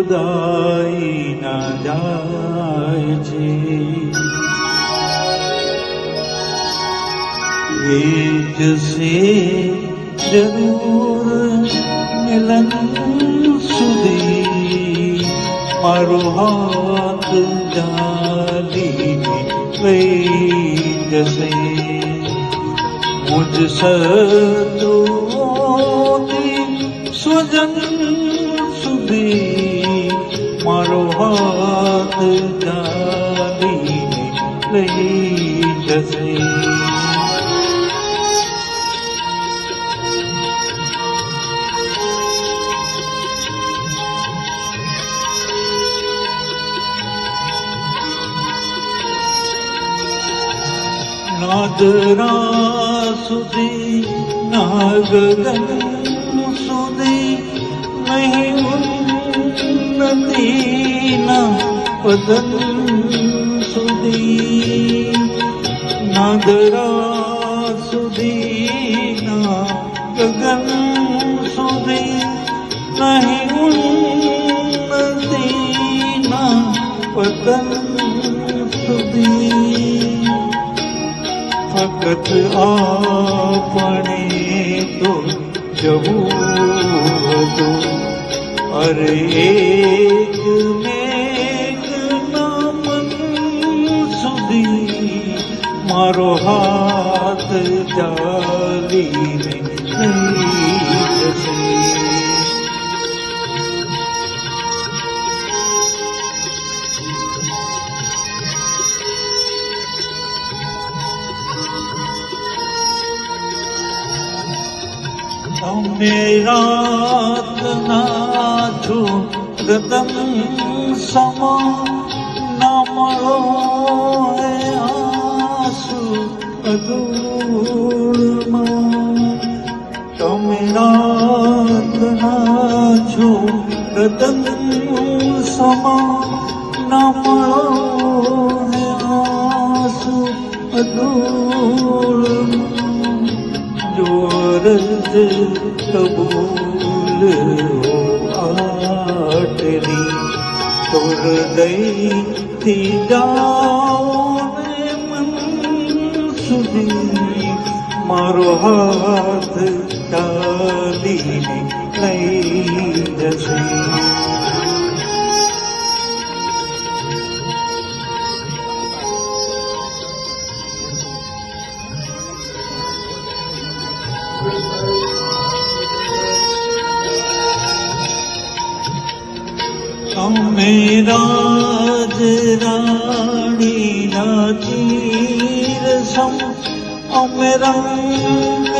ખુદાઈ ના જાય છે. એક સે જરૂર મિલન સુધી મારો હાથ જાલીને લઈ જશે. મુજ સદો સ્વજન લઈ જશે નાદરા સુધી ના ગગન સુધી નહીં ઉન્નતિ ના પદન નાદરા સુધી ના ગગન સુધી નહીં ઉન્નતિના પતન સુધી. ફકત આપણે તો જવું હતું. અરે એક મેઘ મારો હાથ ચાલીને તમે રાતના છો ગદમ સમા ના મળો ગદમ સમા ના મળો એ આંસુ અધૂળમાં જોરજ કબૂલ હો આટલી તોર દઈથી જાઓ ને મન સુધી મારો હાથ ચાલીને લઈ જશે તમે રાજ राणी ચીર સમ અમે રંગનાર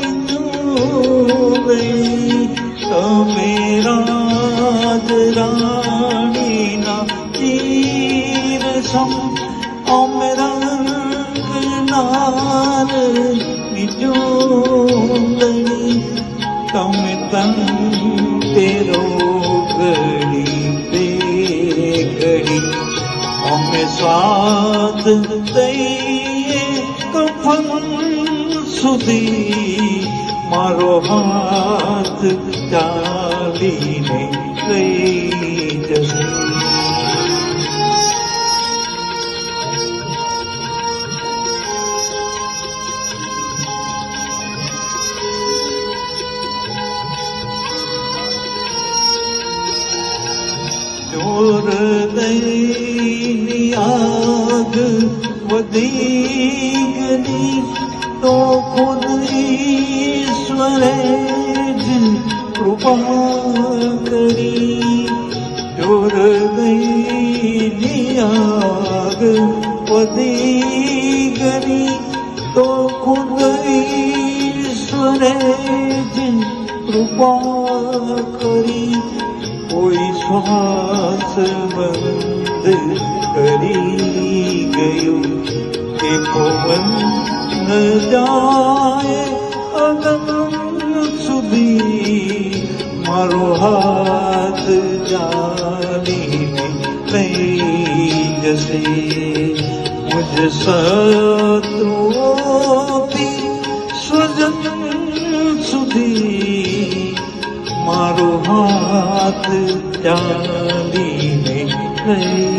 લીધું તમે રાજ રાણીના ચીર સમ અમે રંગનાર લીધું તમે તન તેરો ઘડી અમે સ્વાદ દઈએ કફન સુધી મારો હાથ ચાલીને ગઈ દઈની આગ વધી ગઈ તો ખુદ ઈશ્વરે જ કૃપા કરી. ચોર દઈની આગ વધી ગઈ તો ખુદ ઈશ્વરે જ કૃપા બંધ કરી ગયું કે પવન ન જાય અગમ સુધી મારો હાથ જાણીને લઈ જશે મુજ શત્રુઓથી સ્વજન સુધી મારો હાથ હાથ ચાલીને લઈ જશે